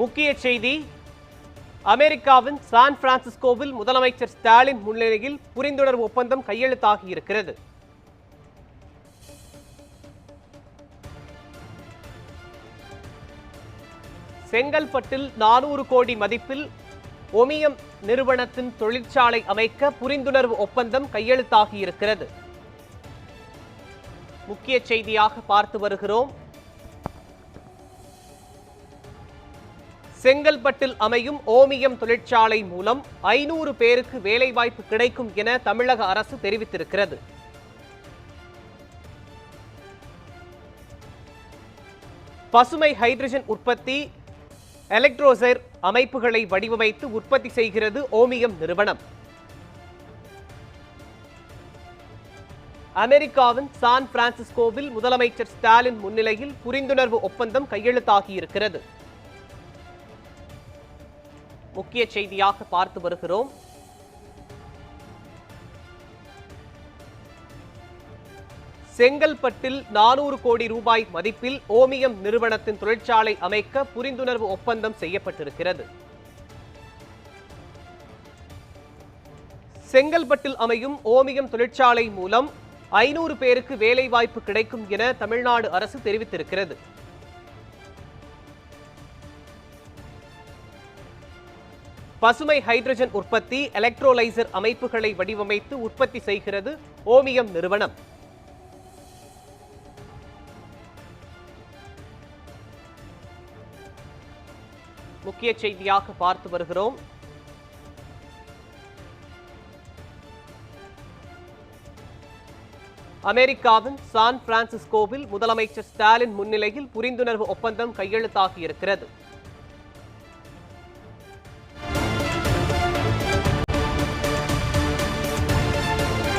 முக்கிய செய்தி அமெரிக்காவின் சான் பிரான்சிஸ்கோவில் முதலமைச்சர் ஸ்டாலின் முன்னிலையில் புரிந்துணர்வு ஒப்பந்தம் கையெழுத்தாகி இருக்கிறது. செங்கல்பட்டில் நானூறு கோடி மதிப்பில் ஒமியம் நிறுவனத்தின் தொழிற்சாலை அமைக்க புரிந்துணர்வு ஒப்பந்தம் கையெழுத்தாகி இருக்கிறது. முக்கிய செய்தியாக பார்த்து வருகிறோம். செங்கல்பட்டில் அமையும் ஓமியம் தொழிற்சாலை மூலம் ஐநூறு பேருக்கு வேலைவாய்ப்பு கிடைக்கும் என தமிழக அரசு தெரிவித்திருக்கிறது. பசுமை ஹைட்ரஜன் உற்பத்தி எலக்ட்ரோசைர் அமைப்புகளை வடிவமைத்து உற்பத்தி செய்கிறது ஓமியம் நிறுவனம். அமெரிக்காவின் சான் பிரான்சிஸ்கோவில் முதலமைச்சர் ஸ்டாலின் முன்னிலையில் புரிந்துணர்வு ஒப்பந்தம் கையெழுத்தாகியிருக்கிறது. முக்கிய செய்தியாக பார்த்து வருகிறோம். செங்கல்பட்டில் நானூறு கோடி ரூபாய் மதிப்பில் ஓமியம் நிறுவனத்தின் தொழிற்சாலை அமைக்க புரிந்துணர்வு ஒப்பந்தம் செய்யப்பட்டிருக்கிறது. செங்கல்பட்டில் அமையும் ஓமியம் தொழிற்சாலை மூலம் ஐநூறு பேருக்கு வேலைவாய்ப்பு கிடைக்கும் என தமிழ்நாடு அரசு தெரிவித்திருக்கிறது. பசுமை ஹைட்ரஜன் உற்பத்தி எலக்ட்ரோலைசர் அமைப்புகளை வடிவமைத்து உற்பத்தி செய்கிறது ஓமியம் நிறுவனம். முக்கிய செய்தியாக பார்த்து வருகிறோம். அமெரிக்காவின் சான் பிரான்சிஸ்கோவில் முதலமைச்சர் ஸ்டாலின் முன்னிலையில் புரிந்துணர்வு ஒப்பந்தம் கையெழுத்தாகியிருக்கிறது